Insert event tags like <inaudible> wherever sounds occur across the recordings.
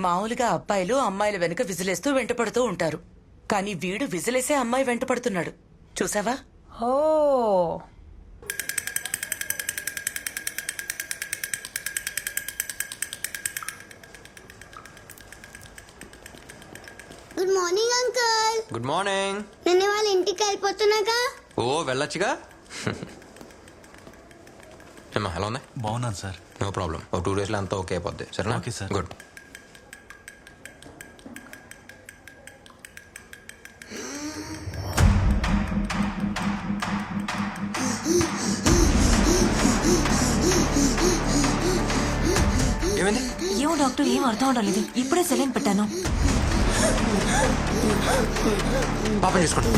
మామూలుగా అబ్బాయిలు అమ్మాయిల వెనుక విజిలేస్తూ వెంటపడుతూ ఉంటారు. కానీ వీడు విజిలేసే అమ్మాయి వెంటపడుతున్నాడు. చూసావా? ఓ. Good morning uncle good morning నేను వాళ్ళ ఇంటికి వెళ్ళిపోతున్నాగా ఓ వెళ్ళొచ్చుగా? <laughs> ఏమ్మా ఎలా ఉంది? బాగున్నాను సార్ నో ప్రాబ్లం ఒక టూ డేస్లో అంతా ఓకే అయిపోద్ది. సరేనా? Okay, sir. గుడ్ డాక్టర్ ఏం అర్థం అవడం లేదు ఇప్పుడే సెలైన్ పెట్టాను. పాపం చేసుకోండి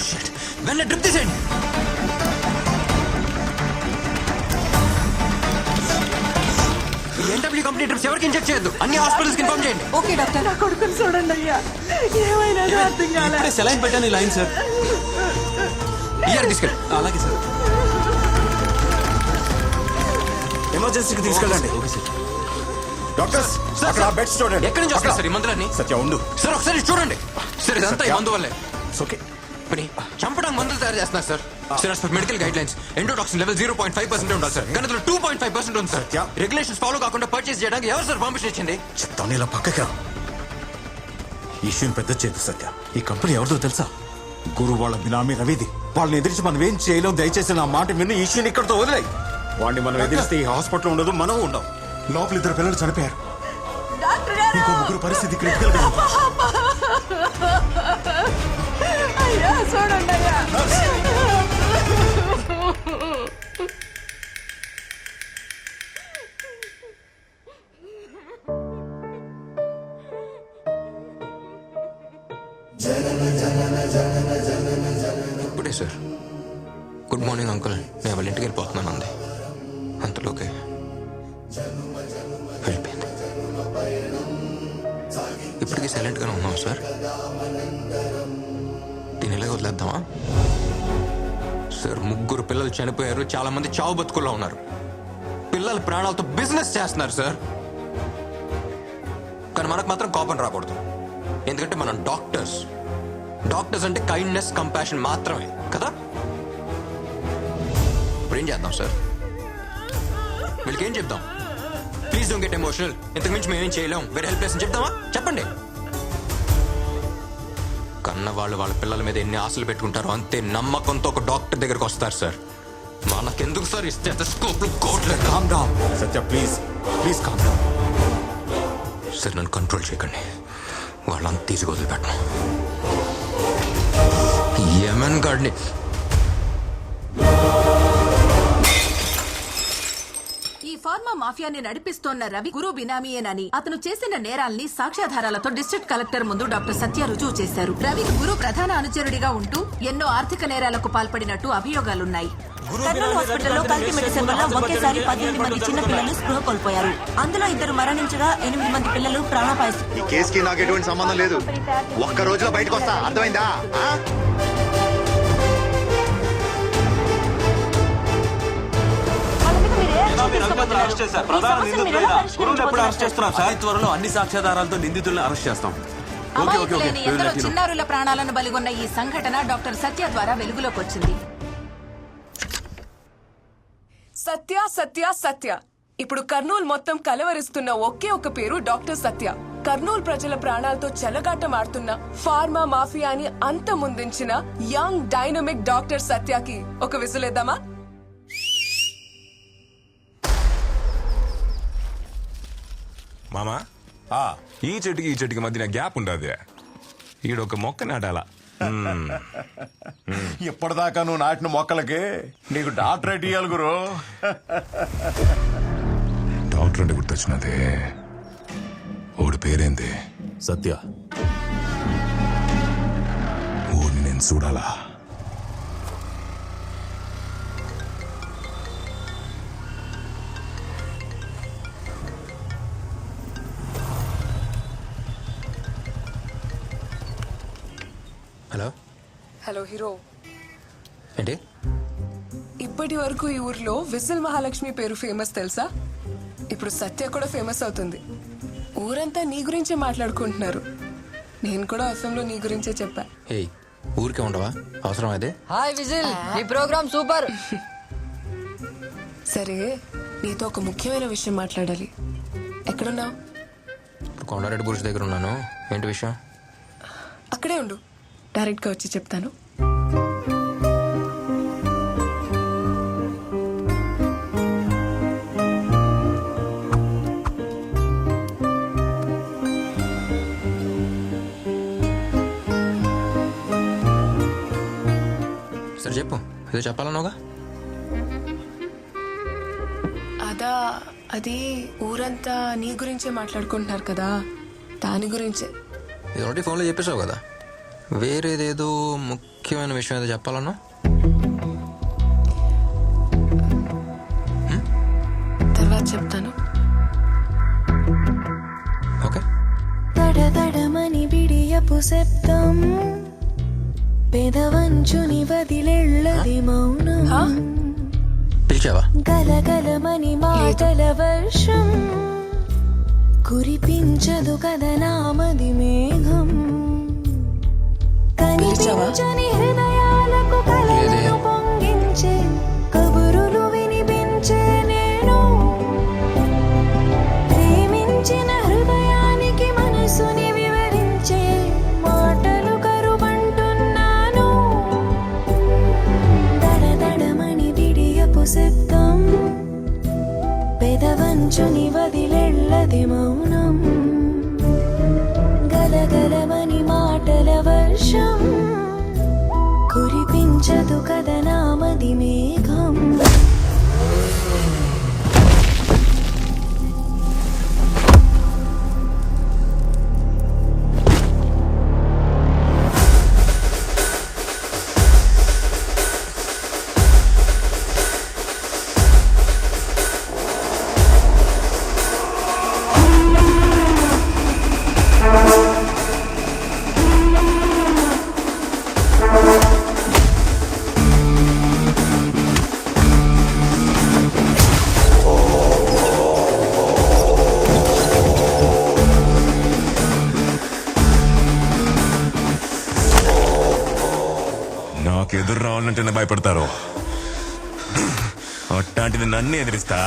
Shit. డ్రిప్ తీసేయండి. కంపెనీ డ్రిప్స్ ఎవరికి ఇంజెక్ట్ చేయొద్దు. అన్ని హాస్పిటల్స్ ఇన్ఫార్మ్ చేయండి. Okay doctor. నా కొడుకుని చూడండి అయ్యా. ఏమైనా అర్థం కాలే. సెలైన్ పెట్టాను ఈ లైన్ సార్. ఇయర్ తీసుకెళ్ళి. అలాగే సార్. ఎమర్జెన్సీకి తీసుకెళ్ళండి. Okay sir. డాక్టర్స్ అక్కడ బెడ్స్ చూడండి ఎక్కడి నుంచి వస్తారు సార్ ఈ మందులన్నీ? సత్య ఉండు సార్ ఒకసారి చూడండి. సార్ ఇదంతా ఈ మందు వల్లే. ఓకే పని చంపడానికి మందులు తయారు చేస్తున్నారు sir. Sir medical guidelines endotoxin level zero point five percent ఉండాలి సార్. కానీ టూ పాయింట్ ఫైవ్ పర్సెంట్ ఉంది సార్. రెగ్యులేషన్స్ ఫాలో కాకుండా పర్చేస్ చేయడానికి ఎవరు సార్ పర్మిషన్ ఇచ్చింది చెప్తాను ఇలా పక్కకి ఇష్యూని పెద్ద చేయదు సత్య. ఈ కంపెనీ ఎవరిదో తెలుసా? గురు వాళ్ళ బినామీ రవిది. వాళ్ళని ఎదిరించి మనం ఏం చేయలేం దయచేసి నా మాట విని ఈ ఇష్యూని ఇక్కడితో వదిలేయి. వాడిని మనం ఎదిరిస్తే ఈ హాస్పిటల్ ఉండదు మనం ఉండం. లోపల ఇద్దరు పిల్లలు చనిపోయారు. డాక్టర్ గారు! ఇంకో ముగ్గురు పరిస్థితి క్రిటికల్గా అయ్యా చూడండి అయ్యా ఇప్పటికీ సైలెంట్గానే ఉన్నాం సార్. దీని ఇలాగ వదిలేద్దామా? సార్ ముగ్గురు పిల్లలు చనిపోయారు. చాలా మంది చావు బతుకుల్లో ఉన్నారు. పిల్లల ప్రాణాలతో బిజినెస్ చేస్తున్నారు సార్. కానీ మనకు మాత్రం కోపం రాకూడదు. ఎందుకంటే మనం డాక్టర్స్. డాక్టర్స్ అంటే కైండ్నెస్ కంపాషన్ మాత్రమే కదా? ఇప్పుడు ఏం చేద్దాం సార్? వీళ్ళకి ఏం చెప్దాం? ప్లీజ్ డోంట్ గెట్ ఎమోషనల్ ఇంతకు మించి మేమేం చేయలేం. వెరీ హెల్ప్లెస్ అని చెప్దామా? చెప్పండి. కన్న వాళ్ళు వాళ్ళ పిల్లల మీద ఎన్ని ఆశలు పెట్టుకుంటారో అంతే నమ్మకంతో ఒక డాక్టర్ దగ్గరకు వస్తారు సార్. మనకెందుకు సార్? కోట్లు calm down Satya please please calm down sir నన్ను కంట్రోల్ చేయకండి. వాళ్ళంతా తీసి వదిలిపెట్టను. యమన్ గాడిని ఈ ఫార్మా మాఫియాని నడిపిస్తోన్న రవి గురు బినామీయేనని. అతను చేసిన నేరాల్ని సాక్ష్యాధారాలతో డిస్ట్రిక్ట్ కలెక్టర్ ముందు డాక్టర్ సత్య రుజువు చేశారు. రవి గురు ప్రధాన అనుచరుడిగా ఉంటూ ఎన్నో ఆర్థిక నేరాలకు పాల్పడినట్టు అభియోగాలున్నాయి. కర్నూలు హాస్పిటల్లో కల్తీ మెడిసిన్ వల్ల ఒకేసారి పద్దెనిమిది మంది చిన్న పిల్లలు స్పృహ కోల్పోయారు. అందులో ఇద్దరు మరణించగా ఎనిమిది మంది పిల్లలు ప్రాణాపాయ ఈ కేసుకి నాకు ఎటువంటి సంబంధం లేదు. ఒక్క రోజులో బయటకు వస్తా అర్థమైందా ఆ? అతి త్వరలో అన్ని సాక్ష్యాధారాలతో నిందితుల్ని అరెస్ట్ చేస్తాం. Okay okay okay. అమాయకులైన ఎందరో చిన్నారుల ప్రాణాలను బలిగొన్న ఈ సంఘటన డాక్టర్ సత్య ద్వారా వెలుగులోకి వచ్చింది. సత్య సత్య సత్య. ఇప్పుడు కర్నూలు మొత్తం కలవరిస్తున్న ఒకే ఒక పేరు డాక్టర్ సత్య. కర్నూలు ప్రజల ప్రాణాలతో చెలగాటం ఆడుతున్న ఫార్మా మాఫియాని అంతమొందించిన యంగ్ డైనమిక్ డాక్టర్ సత్యకి ఒక విసులేద్దామా? మామా? ఈ చెట్టుకి ఈ చెట్టుకి మధ్యన గ్యాప్ ఉండదు. ఈడొక మొక్క నాటాల. ఇప్పటిదాకా నువ్వు నాటిన మొక్కలకి నీకు డాక్టరేట్ ఇయ్యాలి గురు. డాక్టర్ అంటే గుర్తొచ్చినదే. ఓడి పేరేంది? సత్య. ఊరిని నేను చూడాలా? హలో. Hello hero. ఏంటి? ఇప్పటి వరకు ఈ ఊర్లో విజిల్ మహాలక్ష్మి పేరు ఫేమస్ తెలుసా? ఇప్పుడు సత్య కూడా ఫేమస్ అవుతుంది. ఊరంతా నీ గురించే మాట్లాడుకుంటున్నారు. నేను కూడా FM లో నీ గురించే చెప్పా. ఏయ్ ఊరికే ఉండవా? అవసరం అదే హాయ్ విజిల్ ఈ ప్రోగ్రామ్ సూపర్. సరే నీతో ఒక ముఖ్యమైన విషయం మాట్లాడాలి. ఎక్కడున్నావు? ఇప్పుడు కొండారెడ్డి గురించి దగ్గర ఉన్నాను. ఏంటి విషయం? అక్కడే ఉండు. డైరెక్ట్గా వచ్చి చెప్తాను. సరే చెప్పు. ఏదో చెప్పాలన్నావుగా? అదా అది ఊరంతా నీ గురించే మాట్లాడుకుంటున్నారు కదా. దాని గురించే. ఇది ఒకటి ఫోన్లో చెప్పేసావు కదా. వేరేదేదో ముఖ్యమైన విషయం ఏదో చెప్పాలన్నా? తర్వాత చెప్తాను. ఓకే. తడతడమని బిడియపు శబ్దం. పెదవంచుని వదిలెళ్ళది మౌనం? పిలిచావా? గలగలమని మాటల వర్షం. కురిపించదు కదనామది మేఘం. శబ్దం పెదవంచుని వదిలెళ్ళది మౌనం. కదనామదిమే అంటేనే భయపడతారు. అట్లాంటిది నన్ను ఎదిరిస్తా.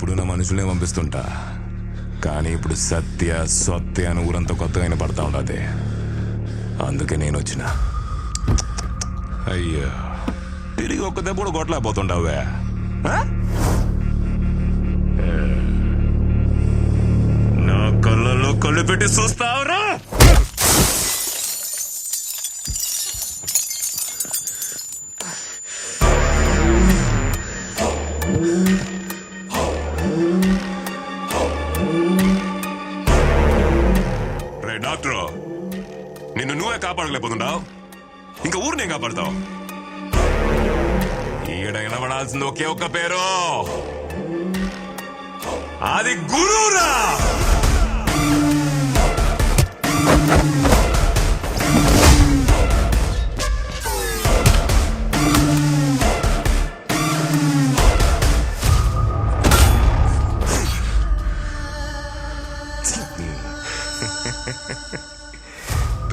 ఎప్పుడు నా మనుషులే పంపిస్తుంటా. కానీ ఇప్పుడు సత్య సత్య అని ఊరంతా కొత్తగా వినపడతా ఉండదు. అందుకే నేను వచ్చిన. అయ్యో. తిరిగి ఒక్క దెబ్బ కూడా కొట్టలేకపోతుండవే నా కళ్ళల్లో కళ్ళు పెట్టి చూస్తావురా? నిన్ను నువ్వే కాపాడలేకపోతున్నావు ఇంకా ఊరినే కాపాడతావు ఈడ వినబడాల్సింది ఒకే ఒక్క పేరు అది గురురా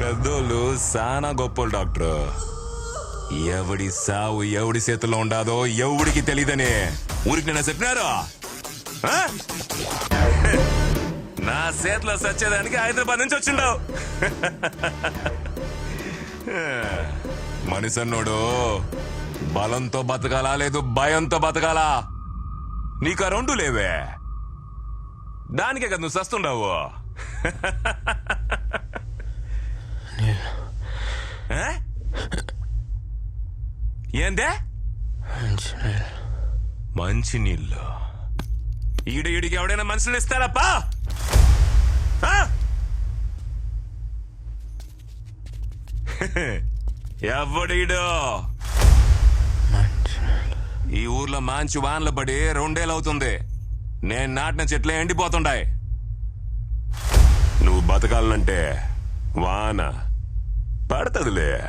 పెద్దోళ్ళు సానా గొప్పలు డాక్టర్. ఎవడి సావు ఎవడి చేతిలో ఉండాదో ఎవడికి తెలియదని ఊరికి నేను చెప్పినారా. నా చేతిలో సచ్చేదానికి హైదరాబాద్ నుంచి వచ్చిండావు మనిషన్నోడు బలంతో బతకాలా లేదు భయంతో బతకాలా? నీకు ఆ రెండు లేవే. దానికే కదా నువ్వు సస్తుండవు. ఏందే? మంచి నీళ్ళు ఈడ ఈడికి ఎవడైనా మనుషులు ఇస్తారప్పా ఆ? ఎవడీడు? ఈ ఊర్లో మంచి వానలు పడి రెండేళ్ళవుతుంది. నేను నాటిన చెట్లే ఎండిపోతుండాయి. నువ్వు బతకాలంటే వాన பார்த்ததில்லையே